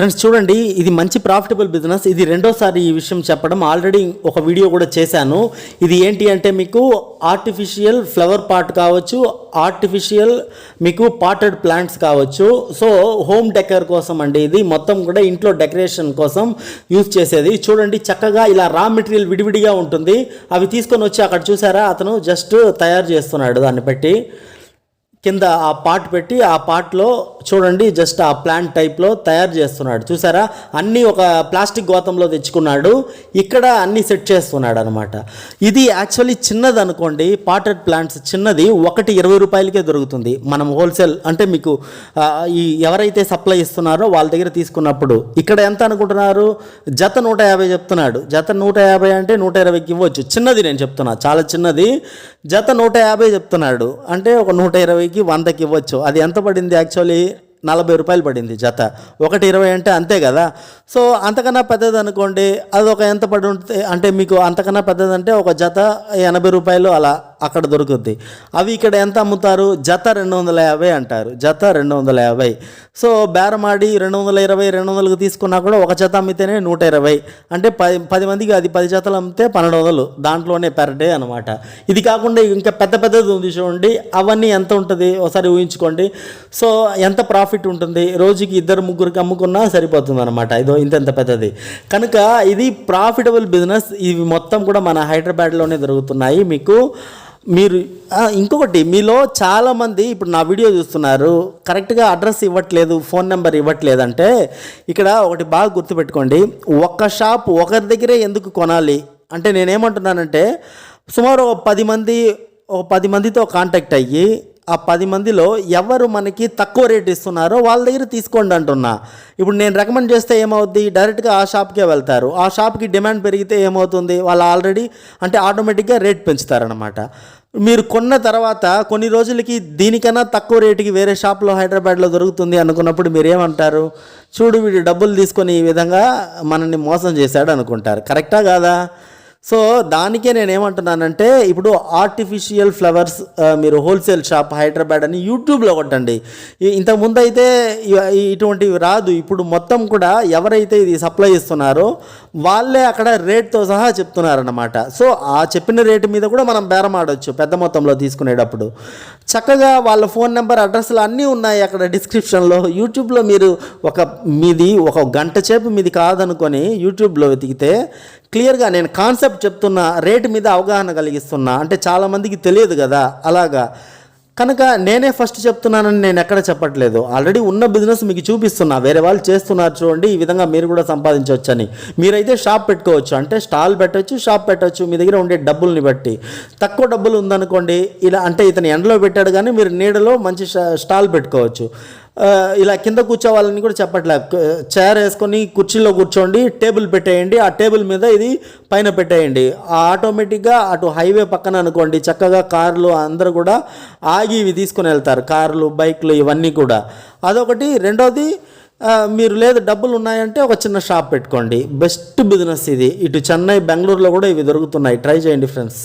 Friends చూడండి ఇది మంచి ప్రాఫిటబుల్ బిజినెస్ ఇది రెండోసారి ఈ విషయం చెప్పడం. ఆల్రెడీ ఒక వీడియో కూడా చేశాను. ఇది ఏంటి అంటే మీకు ఆర్టిఫిషియల్ ఫ్లవర్ పాట్ కావచ్చు ఆర్టిఫిషియల్ మీకు పాటెడ్ ప్లాంట్స్ కావచ్చు. సో హోమ్ డెకర్ కోసం అండి ఇది. మొత్తం కూడా ఇంట్లో డెకరేషన్ కోసం యూజ్ చేసేది. చూడండి చక్కగా ఇలా రా మెటీరియల్ విడివిడిగా ఉంటుంది. అవి తీసుకొని వచ్చి అక్కడ చూసారా? అతను జస్ట్ తయారు చేస్తున్నాడు దాన్ని బట్టి. కింద ఆ పాట్ పెట్టి ఆ పాట్లో చూడండి జస్ట్ ఆ ప్లాంట్ టైప్లో తయారు చేస్తున్నాడు. చూసారా? అన్నీ ఒక ప్లాస్టిక్ గోతంలో తెచ్చుకున్నాడు. ఇక్కడ అన్నీ సెట్ చేస్తున్నాడు అనమాట ఇది యాక్చువల్లీ చిన్నది అనుకోండి పాటెడ్ ప్లాంట్స్ చిన్నది ఒకటి ఇరవై రూపాయలకే దొరుకుతుంది. మనం హోల్సేల్ అంటే మీకు ఈ ఎవరైతే సప్లై ఇస్తున్నారో వాళ్ళ దగ్గర తీసుకున్నప్పుడు. ఇక్కడ ఎంత అనుకుంటున్నారు? జత నూట యాభై చెప్తున్నాడు. జత నూట యాభై అంటే నూట ఇరవైకి ఇవ్వచ్చు. చిన్నది నేను చెప్తున్నా. చాలా చిన్నది. జత నూట యాభై చెప్తున్నాడు. అంటే ఒక నూట ఇరవై ఇరవైకి వందకి ఇవ్వచ్చు. అది ఎంత పడింది యాక్చువల్లీ నలభై రూపాయలు పడింది జత. ఒకటి ఇరవై అంటే అంతే కదా. సో అంతకన్నా పెద్దది అనుకోండి అది ఒక ఎంత పడి ఉంటే అంటే మీకు అంతకన్నా పెద్దది అంటే ఒక జత ఎనభై రూపాయలు అలా అక్కడ దొరుకుద్ది. అవి ఇక్కడ ఎంత అమ్ముతారు? జత రెండు వందల యాభై అంటారు. జత రెండు వందల యాభై. సో బేరమాడి రెండు వందల ఇరవై రెండు వందలకు తీసుకున్నా కూడా ఒక జత అమ్మితేనే నూట ఇరవై. అంటే పది పది మందికి అది పది జతలు అమ్మితే పన్నెండు వందలు దాంట్లోనే పెర్ డే అనమాట ఇది కాకుండా ఇంకా పెద్ద పెద్దది ఉంది చూడండి అవన్నీ ఎంత ఉంటుంది? ఒకసారి ఊహించుకోండి. సో ఎంత ప్రాఫిట్ ఉంటుంది? రోజుకి ఇద్దరు ముగ్గురికి అమ్ముకున్నా సరిపోతుంది అనమాట ఇదో ఇంతెంత పెద్దది. కనుక ఇది ప్రాఫిటబుల్ బిజినెస్ ఇవి మొత్తం కూడా మన హైదరాబాద్లోనే జరుగుతున్నాయి. మీకు మీరు ఇంకొకటి మీలో చాలామంది ఇప్పుడు నా వీడియో చూస్తున్నారు. కరెక్ట్గా అడ్రస్ ఇవ్వట్లేదు ఫోన్ నెంబర్ ఇవ్వట్లేదంటే ఇక్కడ ఒకటి బాగా గుర్తుపెట్టుకోండి. ఒక్క షాప్ ఒకరి దగ్గరే ఎందుకు కొనాలి? అంటే నేనేమంటున్నానంటే సుమారు ఒక పది మంది ఒక పది మందితో కాంటాక్ట్ అయ్యి ఆ పది మందిలో ఎవరు మనకి తక్కువ రేట్ ఇస్తున్నారో వాళ్ళ దగ్గర తీసుకోండి అంటున్నా. ఇప్పుడు నేను రికమెండ్ చేస్తే ఏమవుద్ది? డైరెక్ట్గా ఆ షాప్కే వెళ్తారు. ఆ షాప్కి డిమాండ్ పెరిగితే ఏమవుతుంది? వాళ్ళు ఆల్రెడీ అంటే ఆటోమేటిక్గా రేట్ పెంచుతారనమాట మీరు కొన్న తర్వాత కొన్ని రోజులకి దీనికన్నా తక్కువ రేటుకి వేరే షాప్లో హైదరాబాద్లో దొరుకుతుంది అనుకున్నప్పుడు మీరు ఏమంటారు చూడు వీడు డబ్బులు తీసుకొని ఈ విధంగా మనల్ని మోసం చేశాడు అనుకుంటారు. కరెక్టా కాదా? సో దానికే నేను ఏమంటున్నానంటే ఇప్పుడు ఆర్టిఫిషియల్ ఫ్లవర్స్ మీరు హోల్సేల్ షాప్ హైదరాబాద్ అని యూట్యూబ్లో కొట్టండి. ఇంతకు ఇంతకుముందు అయితే ఇటువంటివి రాదు. ఇప్పుడు మొత్తం కూడా ఎవరైతే ఇది సప్లై ఇస్తున్నారో వాళ్ళే అక్కడ రేట్తో సహా చెప్తున్నారన్నమాట. సో ఆ చెప్పిన రేటు మీద కూడా మనం బేరం పెద్ద మొత్తంలో తీసుకునేటప్పుడు. చక్కగా వాళ్ళ ఫోన్ నెంబర్ అడ్రస్లు అన్నీ ఉన్నాయి అక్కడ డిస్క్రిప్షన్లో. యూట్యూబ్లో మీరు ఒక మీది ఒక గంట చేపు మీది కాదనుకొని యూట్యూబ్లో వెతికితే క్లియర్గా నేను కాన్సెప్ట్ చెప్తున్నా రేటు మీద అవగాహన కలిగిస్తున్నా అంటే చాలామందికి తెలియదు కదా అలాగా. కనుక నేనే ఫస్ట్ చెప్తున్నానని నేను ఎక్కడ చెప్పట్లేదు. ఆల్రెడీ ఉన్న బిజినెస్ మీకు చూపిస్తున్నా వేరే వాళ్ళు చేస్తున్నారు చూడండి ఈ విధంగా మీరు కూడా సంపాదించవచ్చని. మీరైతే షాప్ పెట్టుకోవచ్చు అంటే స్టాల్ పెట్టవచ్చు షాప్ పెట్టవచ్చు మీ దగ్గర ఉండే డబ్బుల్ని బట్టి. తక్కువ డబ్బులు ఉందనుకోండి ఇలా అంటే ఇతను ఎండలో పెట్టాడు కానీ మీరు నీడలో మంచి స్టాల్ పెట్టుకోవచ్చు. ఇలా కింద కూర్చోవాలని కూడా చెప్పట్లే. చైర్ వేసుకొని కుర్చీలో కూర్చోండి టేబుల్ పెట్టేయండి ఆ టేబుల్ మీద ఇది పైన పెట్టేయండి. ఆ ఆటోమేటిక్గా అటు హైవే పక్కన అనుకోండి చక్కగా కార్లు అందరూ కూడా ఆగి ఇవి తీసుకుని వెళ్తారు. కార్లు బైక్లు ఇవన్నీ కూడా. అదొకటి. రెండోది మీరు లేదు డబ్బులు ఉన్నాయంటే ఒక చిన్న షాప్ పెట్టుకోండి. బెస్ట్ బిజినెస్ ఇది. ఇటు చెన్నై బెంగళూరులో కూడా ఇవి దొరుకుతున్నాయి. ట్రై చేయండి ఫ్రెండ్స్.